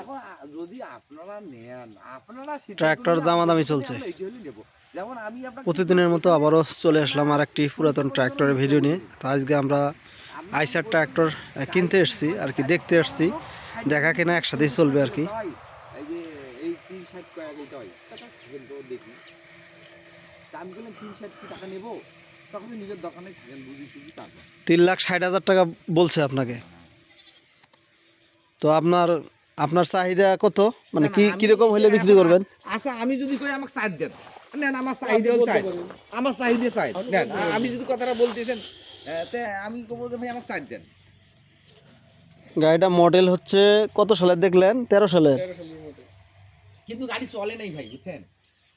এখন যদি আপনারা নেন আপনারা ট্রাক্টর নিলে দামাদামি চলছে। যেমন আমি প্রতিদিনের মতো আবারও চলে আসলাম আর একটি পুরাতন ট্র্যাক্টরের ভিডিও নিয়ে। তো আজকে আমরা আইসার ট্র্যাক্টর কিনতে এসেছি আর কি দেখতে এসেছি। দেখা কেনা একসাথেই চলবে আর কি। তিন লাখ ষাট হাজার টাকা বলছে আপনাকে। তো আপনার আপনার চাহিদা কত মানে কি কীরকম হলে বিক্রি করবেন আচ্ছা আমি যদি কই আমাকে চাই দেন নেন আমার চাহিদা চাই আমার চাহিদা চাই নেন আমি যদি কথাটা বলতেছেন তে আমি বলব যে ভাই আমাকে চাই দেন গাড়িটা মডেল হচ্ছে কত সালের দেখলেন তেরো সালের মতো। কিন্তু গাড়ি চলে নাই ভাই বুঝছেন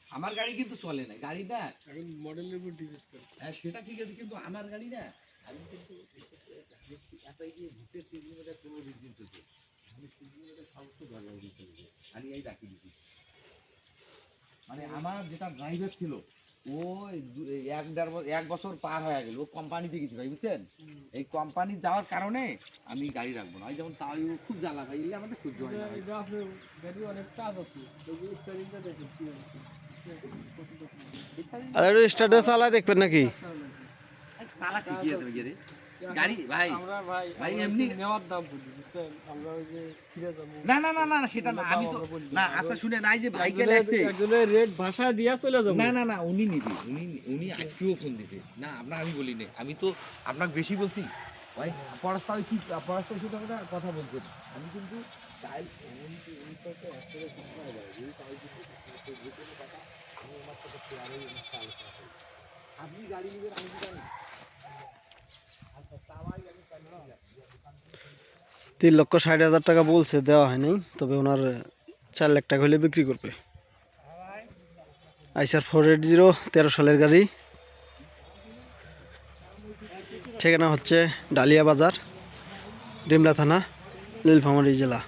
আমার গাড়ি কিন্তু চলে নাই গাড়িটা এখন মডেলের উপর ডিপেন্ড করে হ্যাঁ সেটা ঠিক আছে কিন্তু আমার গাড়ি না আমি কিন্তু এত এই যে ঘুরতে চলছে কিলোমিটার দরকার দিন চলছে আমি এই রাখি দিচ্ছি মানে আমার যেটা ড্রাইভার ছিল ও এক দেড় এক বছর পার হয়ে গেল ও কোম্পানিতে গেছি ভাই বুঝছেন? এই কোম্পানি যাওয়ার কারণে আমি গাড়ি রাখব না। যেমন তাও ও খুব জ্বালা ভাই এলে আমাদের সহ্য হয় না আর স্টার্টে চালায় দেখবেন নাকি? চালা ঠিকই আছে ভাই রে। গাড়ি ভাই। ভাই ভাই এমনি- নেওয়ার দাম বলি বুঝছেন? আমরা ওই যে ফিরে যাব। না না না না সেটা না। আমি তো না আচ্ছা শুনে নাই যে একজনের রেট ভাষা দিয়া চলে যাব। না না না উনি নিবি উনি উনি আজকেও ফোন না আপনার আমি বলি না আমি তো আপনাকে বেশি বলছি। ভাই পড়াশোনা কি পড়াশোনা কথা বলছেন আমি কিন্তু তাই তো তাই আমি ওনার সাথে আলোচনা করি আপনি গাড়ি নেবেন আমি জানি আচ্ছা তাওয়াই আমি জানি না তিন লক্ষ ষাট হাজার টাকা বলছে, দেওয়া হয়নি তবে ওনার চার লাখ টাকা হলে বিক্রি করবে। আইসার ফোর এইট জিরো, তেরো সালের গাড়ি। ঠিকানা হচ্ছে ডালিয়া বাজার, ডিমলা থানা, নীলফামারী জেলা।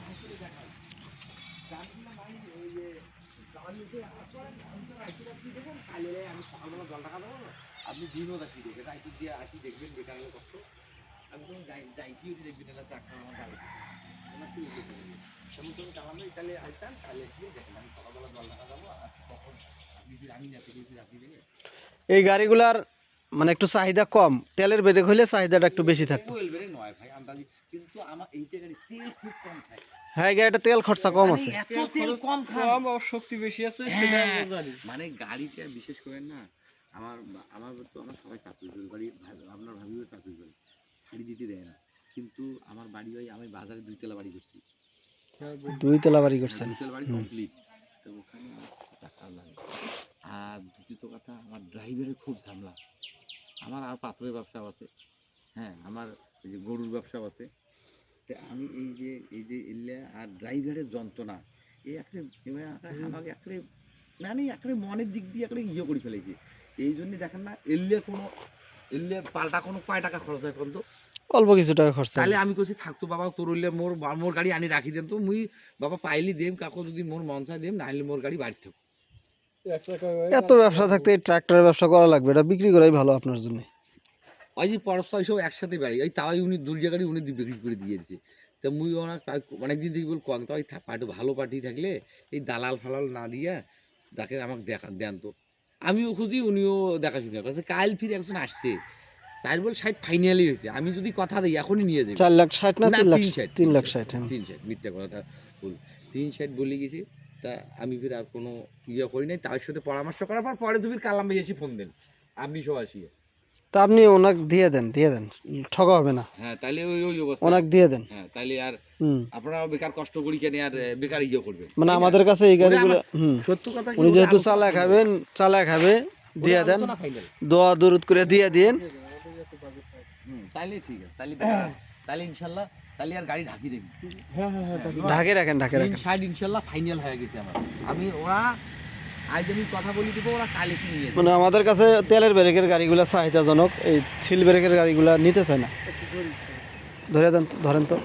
আপনি দিনও দেখি, দেখে দেখবেন বেকার কষ্ট। আমি তখন যাইতেও দেখবেন না ট্রাক্টর আমার গাড়ি আমার কি উঠে যাবে তেমন তাহলে আসতাম তাহলে এসে দেখেন আমি সকালবেলা জল ঢাকা যাব আর তখন আমি যাতে রাখি দেবে এই গাড়িগুলার মানে একটু চাহিদা কম তেলের ব্রেক হলে চাহিদাটা একটু বেশি থাকতো। নয় ভাই আন্দাজি। কিন্তু আমার এইটা গাড়ি তেল খুব কম খায়। হ্যাঁ গাড়িটা তেল খরচা কম আছে। মানে এত তেল কম খায়। কম আর শক্তি বেশি আছে সেটা হ্যাঁ। জানি। মানে গাড়িটা বিশেষ করে না আমার আমার তো আমার সবাই চাকরি করে আপনার ভাবিও চাকরি করে। শাড়ি দিতে দেয় না। কিন্তু আমার বাড়ি ওই আমি বাজারে দুইতলা বাড়ি করছি। দুই তেলা বাড়ি করছেন? দুইতলা বাড়ি কমপ্লিট তো ওখানে টাকা লাগে। আর দ্বিতীয়ত কথা আমার ড্রাইভারের খুব ঝামেলা। আমার আর পাথরের ব্যবসাও আছে। হ্যাঁ আমার এই যে গরুর ব্যবসাও আছে। তা আমি এই যে এই যে এলে আর ড্রাইভারের যন্ত্রণা এই একটা আমাকে একটা মানে একটা মনের দিক দিয়ে একটা ইয়ে করে ফেলেছে। এই জন্য দেখেন না এলে কোনো এলে পাল্টা কোনো কয় টাকা খরচ হয় কোন তো? অল্প কিছু টাকা খরচা তাহলে আমি কইছি থাকতো বাবা তোর হইলে মোর মোর গাড়ি আনি রাখি দেন তো। মুই বাবা পাইলি দেম কাকু যদি মোর মন চায় দেম না হলে মোর গাড়ি বাড়ি থাকো এত ব্যবসা থাকতে এই ট্রাক্টরের ব্যবসা করা লাগবে এটা বিক্রি করাই ভালো আপনার জন্য। ওই যে পরস্পর সব একসাথে বাড়ি ওই তাই উনি দুর্গা গাড়ি উনি বিক্রি করে দিয়ে দিছে তা মুই ওনার তাই অনেকদিন থেকে বল কম তাই পার্টি ভালো পার্টি থাকলে এই দালাল ফালাল না দিয়া তাকে আমাকে দেখা দেন তো। আমিও খুঁজি উনিও দেখাশোনা করছে কাল ফিরে একজন আসছে। চার বল ষাট ফাইনালি হয়েছে। আমি যদি কথা দিই এখনই নিয়ে যাই চার লাখ ষাট না তিন লাখ? ষাট, তিন লাখ ষাট হ্যাঁ। তিন ষাট মিথ্যা কথাটা বল তিন ষাট বলে গেছি তা আমি ফির আর কোনো ইয়ে করি নাই। তার সাথে পরামর্শ করার পর পরে তুমি কালাম ভাই এসে ফোন দেন আপনি সব আসিয়ে। তা আপনি ওনাকে দিয়ে দেন দিয়ে দেন। ঠকা হবে না। হ্যাঁ তাহলে ওই ওই অবস্থা। ওনাকে দিয়ে দেন। হ্যাঁ তাহলে আর আপনারা বেকার কষ্ট করি কেন আর বেকার ইয়ে করবেন মানে আমাদের কাছে এই গাড়িগুলো হুম। সত্য কথা কি উনি যেহেতু চালা খাবেন চালা খাবে দিয়ে দেন। দোয়া দূরত করে দিয়ে দিন। হুম, তাইলে ঠিক আছে তাহলে বেকার। আর- তাহলে ইনশাল্লাহ তাহলে আর গাড়ি ঢাকি দেখি হ্যাঁ হ্যাঁ হ্যাঁ ঢাকে রাখেন ঢাকে রাখেন। ষাট ইনশাল্লাহ ফাইনাল হয়ে গেছে আমার। আমি ওরা আজ আমি কথা বলি দিব ওরা কাল নিয়ে মানে আমাদের কাছে তেলের ব্রেকের গাড়িগুলো চাহিদাজনক এই সিল ব্রেকের গাড়িগুলো নিতে চায় না। ধরে দেন ধরেন তো।